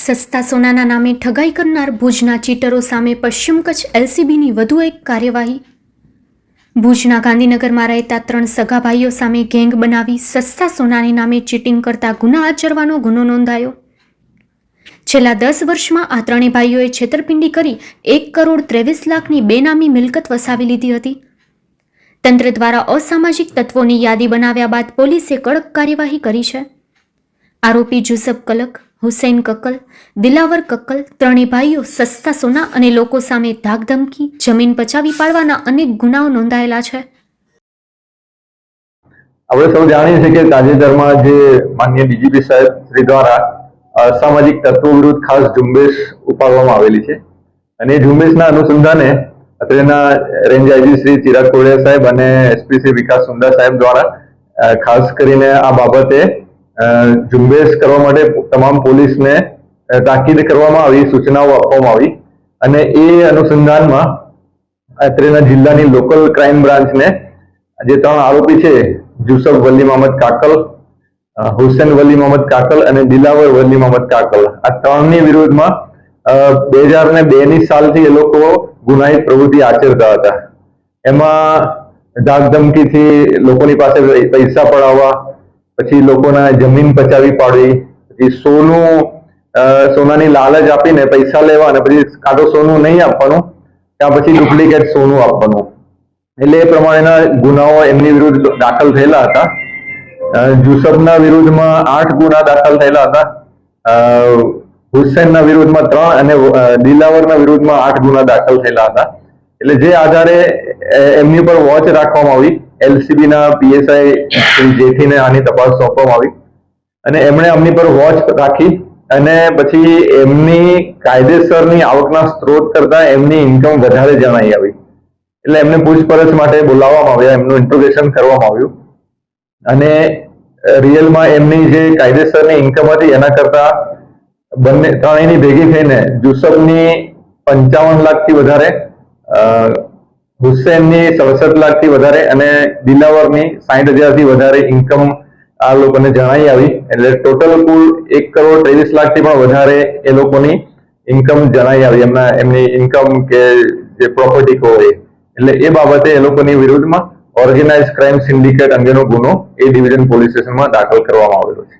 સસ્તા સોનાના નામે ઠગાઈ કરનાર ભુજના ચીટરો સામે પશ્ચિમ કચ્છ એલસીબીની વધુ એક કાર્યવાહી. ભુજના ગાંધીનગરમાં રહેતા ત્રણ સગા ભાઈઓ સામે ગેંગ બનાવી સસ્તા સોનાને નામે ચીટિંગ કરતા ગુના આચરવાનો ગુનો નોંધાયો. છેલ્લા દસ વર્ષમાં આ ત્રણેય ભાઈઓએ છેતરપિંડી કરી એક કરોડ ત્રેવીસ લાખની બેનામી મિલકત વસાવી લીધી હતી. તંત્ર દ્વારા અસામાજિક તત્વોની યાદી બનાવ્યા બાદ પોલીસે કડક કાર્યવાહી કરી છે. આરોપી જુસફ કલક હુસૈન કક્કલ, દિલાવર કક્કલ, ત્રણેય ભાઈઓ સસ્તા સોના અને લોકો સામે ધાકધમકી જમીન પચાવી પાડવાના અનેક ગુનાઓ નોંધાયેલા છે. આપણે સૌ જાણીએ છીએ કે તાજેતરમાં જે માન્ય ડીજીપી સાહેબ શ્રી દ્વારા અસામાજિક તત્વો વિરુદ્ધ ખાસ ઝુંબેશ ઉપાડવામાં આવેલી છે. અને એ ઝુંબેશના અનુસંધાને અત્રેના રેન્જ આઈજી શ્રી ચિરાગ કોડિયા સાહેબ અને એસપી શ્રી વિકાસ સુંદર સાહેબ દ્વારા ખાસ કરીને આ બાબતે ઝુંબેશ કરવા માટે તમામ પોલીસને તાકીદ કરવામાં આવી, સૂચનાઓ આપવામાં આવી અને એ અનુસંધાનમાં અત્રેના જિલ્લાની લોકલ ક્રાઇમ બ્રાન્ચને જે ત્રણ આરોપી છે, જુસફ વલી મોહમ્મદ કાકલ હુસેન વલી મોહમ્મદ કાકલ અને દિલાવર વલી મોહમ્મદ કાકલ. આ ત્રણની વિરુદ્ધમાં બે હજાર ને બે ની સાલથી એ લોકો ગુનાહિત પ્રવૃત્તિ આચરતા હતા. એમાં ધાકધમકીથી લોકોની પાસે પૈસા પડાવવા પછી લોકોના જમીન પચાવી પાડવી પછી સોનું સોનાની લાલચ આપીને પૈસા લેવા અને પછી કાં સોનું નહીં આપવાનું ત્યાં પછી ડુપ્લિકેટ સોનું આપવાનું. એટલે એ પ્રમાણેના ગુનાઓ એમની વિરુદ્ધ દાખલ થયેલા હતા. જુસફના વિરુદ્ધમાં આઠ ગુના દાખલ થયેલા હતા. હુસેનના વિરુદ્ધમાં ત્રણ અને દિલાવરના વિરુદ્ધમાં આઠ ગુના દાખલ થયેલા હતા. એટલે જે આધારે એમની પર વોચ રાખવામાં આવી એલસીબી ના પીએસઆઈ જેઠીને આની તપાસ સોંપવામાં આવી. અને એમણે એમની પર વોચ રાખી અને પછી એમની કાયદેસરની આવકના સ્ત્રોત કરતા એમની ઇન્કમ વધારે જણાઈ આવી. એટલે એમને પૂછપરછ માટે બોલાવવામાં આવ્યા, એમનું ઇન્ટ્રોગેશન કરવામાં આવ્યું. અને રિયલમાં એમની જે કાયદેસરની ઇન્કમ હતી, એના કરતા બંને ત્રણેયની ભેગી થઈને જુસફની પંચાવન લાખથી વધારે હુસેનની સડસઠ લાખથી વધારે અને દિલાવરની સાઠ હજારથી વધારે ઇન્કમ આ લોકોને જણાઈ આવી. એટલે ટોટલ કુલ એક કરોડ ત્રેવીસ લાખથી પણ વધારે એ લોકોની ઇન્કમ જણાઈ આવી. એમના, એમની ઇન્કમ કે જે પ્રોપર્ટી હોય એટલે એ બાબતે એ લોકોની વિરુદ્ધમાં ઓર્ગેનાઇઝ ક્રાઇમ સિન્ડિકેટ અંગેનો ગુનો એ ડિવિઝન પોલીસ સ્ટેશનમાં દાખલ કરવામાં આવેલો છે.